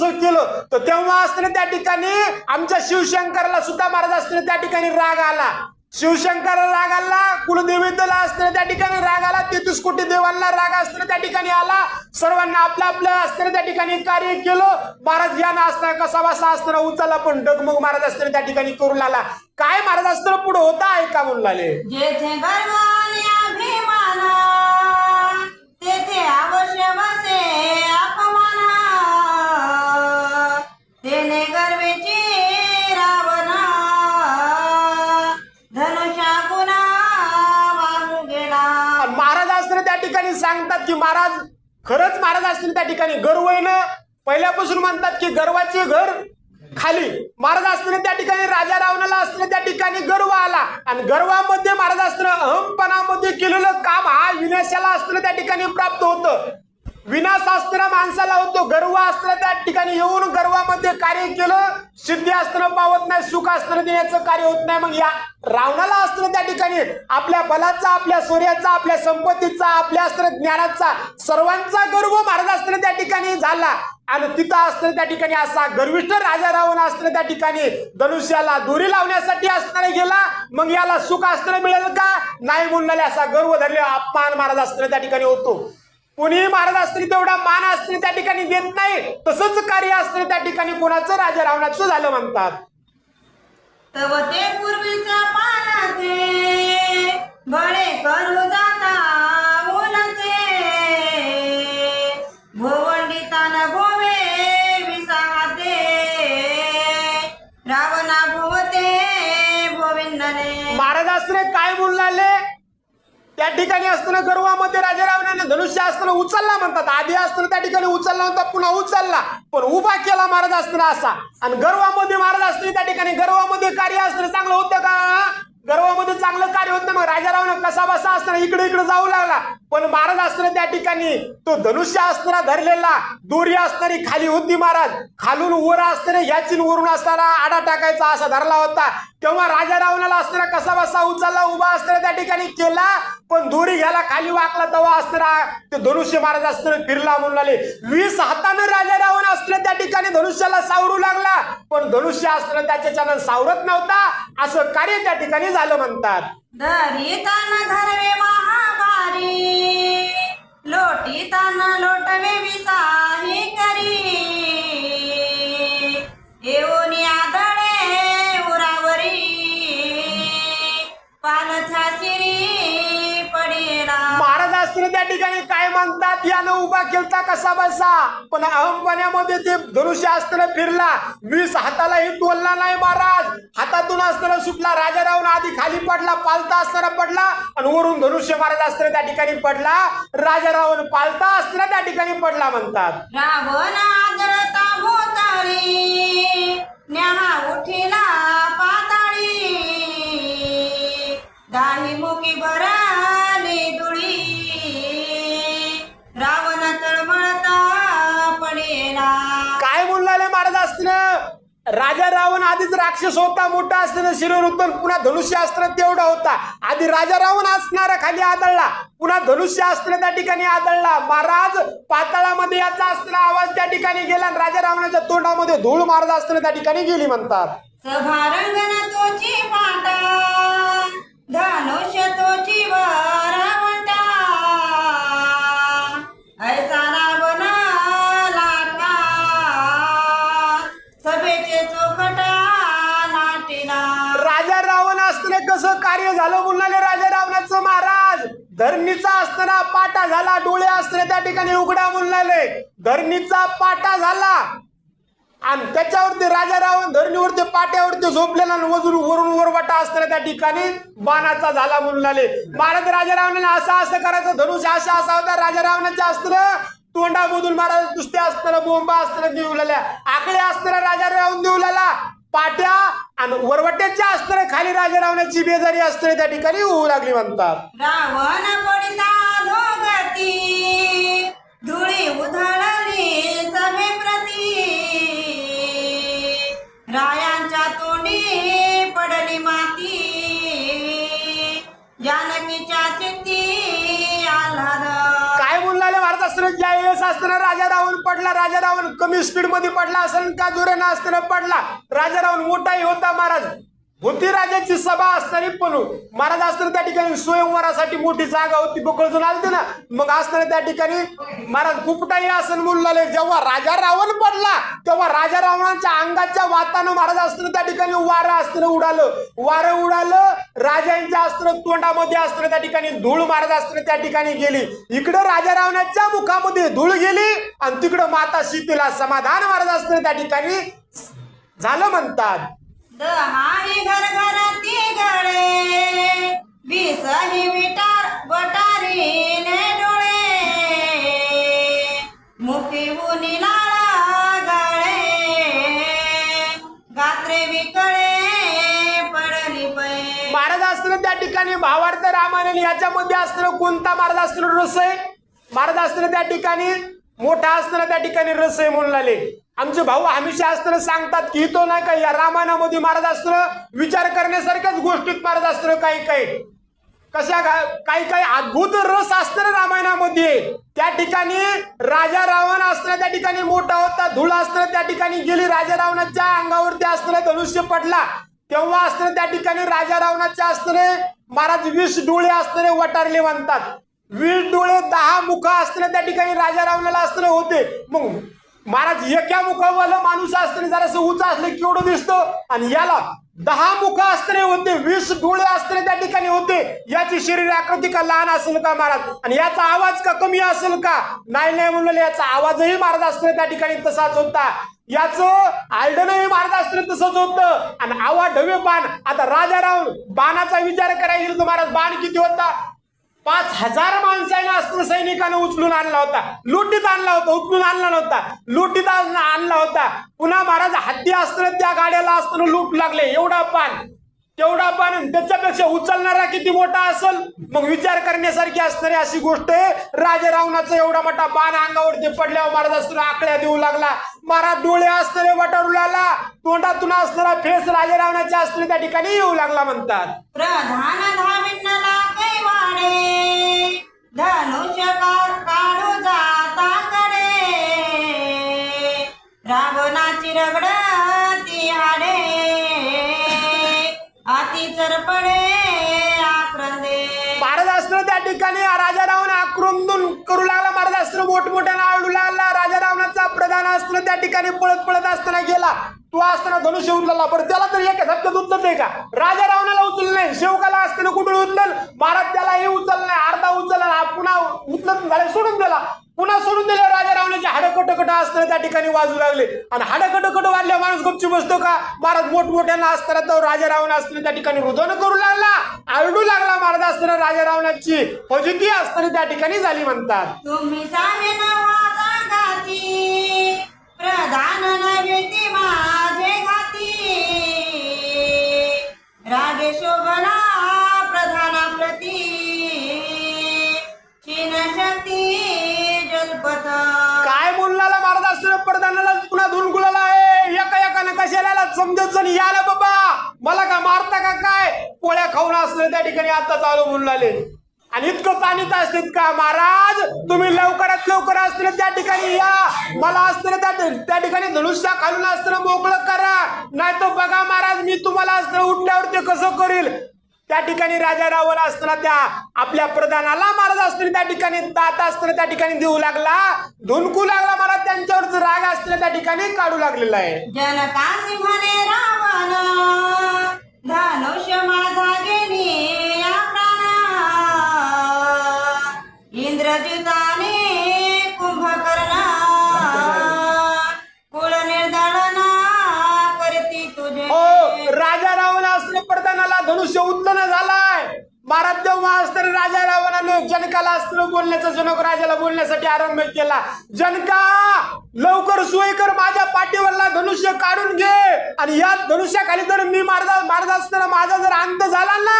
केलं तर तेव्हा असताना त्या ठिकाणी आमच्या शिवशंकरला सुद्धा महाराज असताना त्या ठिकाणी राग आला. शिवशंकर राग आला कुलदेवीला असताना त्या ठिकाणी राग आला तेहतीस कोटी देवांना राग असताना त्या ठिकाणी आला. सर्वांना आपलं आपलं असताना त्या ठिकाणी कार्य केलं. महाराज या असताना कसा वासा असताना उचलला पण डगमग महाराज असताना त्या ठिकाणी करू लागला काय महाराज असताना पुढे होता ऐका म्हणून लागले. खरंच महाराज असतील त्या ठिकाणी. गर्व आहे पहिल्यापासून म्हणतात की गर्वाचे घर खाली. महाराज असताना त्या ठिकाणी राजा रावणाला असताना त्या ठिकाणी गर्व आला. आणि गर्वामध्ये महाराज असताना अहमपणामध्ये केलेलं काम हा विनाशाला असताना त्या ठिकाणी प्राप्त होतं. विनाशास्त्र माणसाला होतो. गर्व असताना त्या ठिकाणी येऊन गर्वामध्ये कार्य केलं. सिद्धी अस्त्र पावत नाही सुख अस्त्र देण्याचं कार्य होत नाही. मग या रावणाला अस्त्र त्या ठिकाणी आपल्या बलाचा आपल्या सूर्याचा आपल्या संपत्तीचा आपल्या अस्त्र ज्ञानाचा सर्वांचा गर्व महाराज त्या ठिकाणी झाला. आणि तिथं असताना त्या ठिकाणी असा गर्विष्ठ राजा रावण असताना त्या ठिकाणी धनुष्याला दोरी लावण्यासाठी असणार गेला. मग याला सुख असताना मिळेल का? नाही म्हणणारे असा गर्व धरले अपमान महाराज अस्त्र त्या ठिकाणी होतो. कोणीही महाराज असताना तेवढा मान असताना त्या ठिकाणी देत नाही. तसंच कार्य असताना त्या ठिकाणी कोणाचं? राजा रावणाचं झालं म्हणतात. तव ते पूर्वीचा पानाचे बळे करू जाता उलचे भोवंडी तान भोवे विसाहाते. रावणा भोवते गोविंदने. महाराज असताना काय त्या ठिकाणी असताना गर्वामध्ये राजा रावणाने धनुष्य असताना उचलला म्हणतात. आधी असताना त्या ठिकाणी उचलला होता पुन्हा उचलला. पण उभा केला महाराज असताना असा. आणि गर्वामध्ये महाराज असताना त्या ठिकाणी गर्वामध्ये कार्य असणं चांगलं होतं का? गर्वामध्ये चांगलं कार्य होत. मग राजारावण कसा बसा असताना इकडे इकडे जाऊ लागला. पण महाराज असताना त्या ठिकाणी तो धनुष्य असताना धरलेला दोरी असणारी खाली होती महाराज. खालून वर असताना ह्याची वरून असताना आडा टाकायचा असा धरला होता. तेव्हा राजा रावणाला असताना कसा बसा उचलला उभा असताना त्या ठिकाणी केला पण दोरी घ्यायला खाली वाकला तेव्हा असताना ते धनुष्य महाराज असताना फिरला म्हणून आले. वीस हातानं राजा रावण असताना त्या ठिकाणी धनुष्याला सावरू लागला पण धनुष्य असताना त्याच्याच्यानं सावरत नव्हता. असं कार्य त्या ठिकाणी झालं म्हणतात. લોટી તન લોટવે વિસાહી કરી. એવો त्या ठिकाणी काय म्हणतात? यानं उभा केलता कसा बसा? पण अहमपण्यामध्ये ते धनुष्य असताना फिरला. वीस हातालाही तोलला नाही महाराज. हातातून असताना सुटला. राजा आधी खाली पडला पालता असताना पडला आणि वरून धनुष्य महाराज असताना त्या ठिकाणी पडला. राजारावण पालता असताना त्या ठिकाणी पडला म्हणतात. उठिला पाताळी. दाही मुखी बरा महाराज असताना. राजा रावण आधीच राक्षस होता मोठा असताना शिरोरुत्तन पुन्हा धनुष्य अस्त्र तेवढा होता. आधी राजा रावण असणारा खाली आदळला पुन्हा धनुष्य अस्त्र त्या ठिकाणी आदळला. महाराज पाताळामध्ये याचा अस्त्र आवाज त्या ठिकाणी गेला आणि राजा रावणाच्या तोंडामध्ये धूळ मारत असताना त्या ठिकाणी गेली म्हणतात. धरणीचा असताना पाटा झाला डोळे असताना त्या ठिकाणी उघडा बोलणारे धरणीचा पाटा झाला. आणि त्याच्यावरती राजा रावण धरणीवरती पाट्यावरती झोपलेला आणि वजून वरून वरवाटा असताना त्या ठिकाणी बाणाचा झाला म्हणून आले महाराज राजा रावणाने असं असं करायचं धनुष असा असा होता. राजा रावणाचे अस्त्र तोंडामधून महाराज दुसत्या असताना बोंबा असताना देऊलाल्या आकडे असताना राजा रावण देऊलाला पाट्या आणि वरवट्याच्या अस्त्र खाली राजा रावण्याची बेजारी अस्त्र त्या ठिकाणी होऊ लागली म्हणतात. रावण पडिता धोगती धुळी उधळली असताना राजा रावण पडला राजा रावण कमी स्पीडमध्ये पडला असेल का? जोरानं असताना पडला. राजा रावण मोठाही होता महाराज. होती राजाची सभा असणारी पण. महाराज असताना त्या ठिकाणी स्वयंवरासाठी मोठी जागा होती बकळजून आलते ना. मग असताना त्या ठिकाणी महाराज कुपटाई असं म्हणून लागले जेव्हा राजा रावण पडला तेव्हा राजा रावणाच्या अंगाच्या वातानं महाराज असताना त्या ठिकाणी वारं असताना उडालं. वारं उडालं राजांच्या अस्त्र तोंडामध्ये असताना त्या ठिकाणी धूळ महाराज असताना त्या ठिकाणी गेली. इकडं राजा रावणाच्या मुखामध्ये धूळ गेली आणि तिकडं माता सीतेला समाधान महाराज असताना त्या ठिकाणी झालं म्हणतात. दहाही घर घराती गळे वीसही विटार बटारीने डोळे. मुखी उनी लाळा गळे गात्रे विकळे पडली पै महाराज असताना त्या ठिकाणी भावार्थ रामायण याच्यामध्ये असताना कोणता महाराज असताना रस आहे महाराज असताना त्या ठिकाणी मोठा असताना त्या ठिकाणी रस आहे म्हणून आले. आमचे भाऊ हमेशा असताना सांगतात की तो नाही का या रामायणामध्ये महाराज असताना विचार करण्यासारख्याच गोष्टीत महाराज असताना काही काही. कशा का- काही काही अद्भुत रस अस्त्र रामायणामध्ये. त्या ठिकाणी राजा रावण असताना त्या ठिकाणी मोठा होता धूळ असताना त्या ठिकाणी गेली राजा रावणाच्या अंगावरती असताना धनुष्य पडला. तेव्हा असताना त्या ठिकाणी राजा रावणाच्या असताना महाराज वीस डोळे असताना वटारले म्हणतात. वीस डोळे दहा मुख असताना त्या ठिकाणी राजा रावणाला असताना होते. मग महाराज एका मुखावाला माणूस असताना जरासं उंच असलं केवढं दिसतं? आणि याला दहा मुख असताना होते वीस डोळे असताना त्या ठिकाणी होते. याची शरीर आकृती का लहान असेल का महाराज? आणि याचा आवाज का कमी असेल का? नाही नाही म्हणलं याचा आवाजही महाराज असताना त्या ठिकाणी तसाच होता. याचं आलडनही महाराज असताना तसंच होतं. आणि आवा ढवे बाण आता राजा राहून बाणाचा विचार करायला गेलो महाराज बाण किती होता? पाच हजार माणसाने असताना सैनिकानं उचलून आणला होता. लुटीत आणला होता उचलून आणला नव्हता. लुटीत आणला होता. पुन्हा महाराज हत्ती अस्त्र त्या गाड्याला असताना लूट लागले. एवढा पान तेवढा पान त्याच्यापेक्षा उचलणारा किती मोठा असेल? मग विचार करण्यासारखी असणारी अशी गोष्ट आहे. राजा रावणाचा एवढा मोठा बाण अंगावरती पडल्यावर महाराज असताना आकड्या देऊ लागला. महाराज डोळे असणारे वटारू लागला तोंडातून असणारा फेस राजा रावणाच्या असणारे त्या ठिकाणी येऊ लागला म्हणतात. मोठमोठ्यानं आळू लागला राजा रावणाचा प्रधान असताना त्या ठिकाणी पळत पळत असताना गेला. तो असताना धनुष्य उचलला. बरं त्याला तर एका धक्क्यात उचलत आहे का? राजा रावणाला उचललं नाही. शेवकाला असताना कुठून उचल महाराज त्यालाही उचललं नाही. अर्धा उचलला हा पुन्हा उचलत झाले सोडून दिला. पुन्हा सोडून दिले. राजा रावणाचे हाडकटकट असताना त्या ठिकाणी वाजू लागले. आणि हाडकटकट वाढल्या माणूस गपची बसतो का? महाराज मोठमोठ्यानं असताना तो राजा रावण असताना त्या ठिकाणी रुदन करू लागला. आरडू लागला. असताना राजा रावणाची फजिती असताना त्या ठिकाणी झाली म्हणतात. तुम्ही साहे नवा घाती प्रधान नव्हे माझे घाती रागे शोभना प्रधाना प्रती क्षीण शक्ती जलपथ. काय बोलला महाराज असताना प्रधानाला पुन्हा धुन गुलाला आहे? एका एकानं कशाला? समजत जण याला बाबा मला का मारता पोळ्या खाऊन असलं त्या ठिकाणी आता चालू म्हणून आले आणि इतकं ताणीत असतात का महाराज तुम्ही लवकरात लवकर असतील त्या ठिकाणी या. मला असतं त्या त्या ठिकाणी धनुष्या खालून असतं मोकळं करा. नाही तर बघा महाराज मी तुम्हाला असतं उठल्यावर ते कसं करील? त्या ठिकाणी राजा रावण असताना त्या आपल्या प्रधानाला महाराज असतील त्या ठिकाणी दात असताना त्या ठिकाणी देऊ लागला. धुनकू लागला महाराज त्यांच्यावर राग असताना त्या ठिकाणी काढू लागलेला आहे. जनकासी म्हणे माझा या इंद्रजिताने कुंभकर्ण महाराज देव असताना राजा रावणानं जनकाला अस्त्र बोलण्याचा जनक राजाला बोलण्यासाठी आरंभ केला. जनका लवकर सोय कर माझ्या पाठीवरला धनुष्य काढून घे. आणि या धनुष्याखाली जर मी मारदा मारत असताना माझा जर अंत झाला ना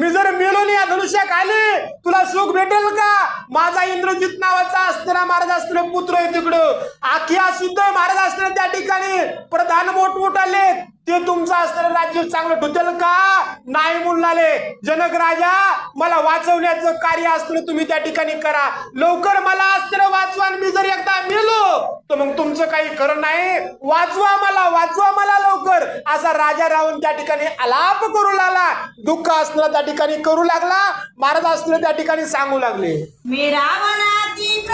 मी जर मेलो नाही या धनुष्याखाली तुला सुख भेटेल का? माझा इंद्रजित नावाचा असताना महाराज असताना पुत्र आहे तिकडं. आखिया सुद्धा महाराज असताना त्या ठिकाणी. प्रधान मोठमोठाले ते तुमचं असणारं राज्य चांगलं ठुतेल का? नाही मुलाले. जनक राजा मला वाचवण्याचं कार्य असतं तुम्ही त्या ठिकाणी करा. लवकर मला असतं वाचवा मी जर एकदा मेलो तर मग तुमचं काही खरं नाही. वाचवा मला वाचवा मला लवकर. असा राजा राहून त्या ठिकाणी आलाप करू लागला. दुःख असणं त्या ठिकाणी करू लागला. महाराज असणं त्या ठिकाणी सांगू लागले. मी रावणाची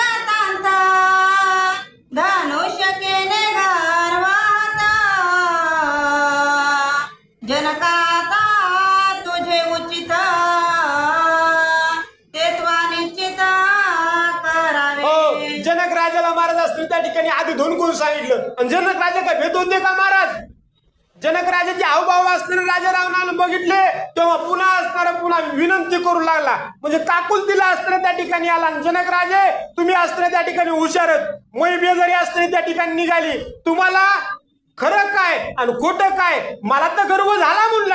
आम्ही दोन कोण सांगितलं? आणि जनक राजा काय भेट होते का महाराज? जनक राजाचे हावभाव असणारे राजा रावणाला बघितले तेव्हा पुन्हा असणारा पुन्हा विनंती करू लागला. म्हणजे काकुल दिला असताना त्या ठिकाणी आला आणि जनक राजे तुम्ही असताना त्या ठिकाणी हुशारच मै बेजारी असताना त्या ठिकाणी निघाली. तुम्हाला खरं काय आणि खोटं काय? मला तर गर्व झाला म्हणून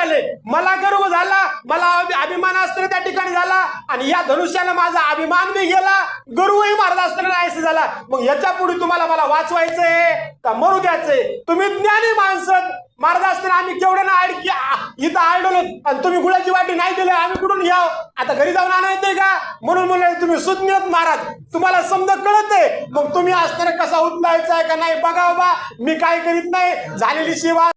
मला गर्व झाला मला अभिमान असताना त्या ठिकाणी झाला आणि या धनुष्यानं माझा अभिमान बी गेला गर्वही महाराज असताना असं झाला. मग याच्यापुढे तुम्हाला मला वाचवायचंय का? मरू द्यायचंय. तुम्ही ज्ञानी माणसं महाराज असताना आम्ही केवढे ना आडकी इथं आढळलो आणि तुम्ही गुळाची वाटी नाही दिली आम्ही कुठून घ्याव? आता घरी जाऊन आणायचंय का? म्हणून म्हणलं तुम्ही सुज्ञत महाराज. तुम्हाला समजा कळत आहे. मग तुम्ही असताना कसा उचलायचा आहे का नाही? बघा बा मी काय करीत नाही. झालेली सेवा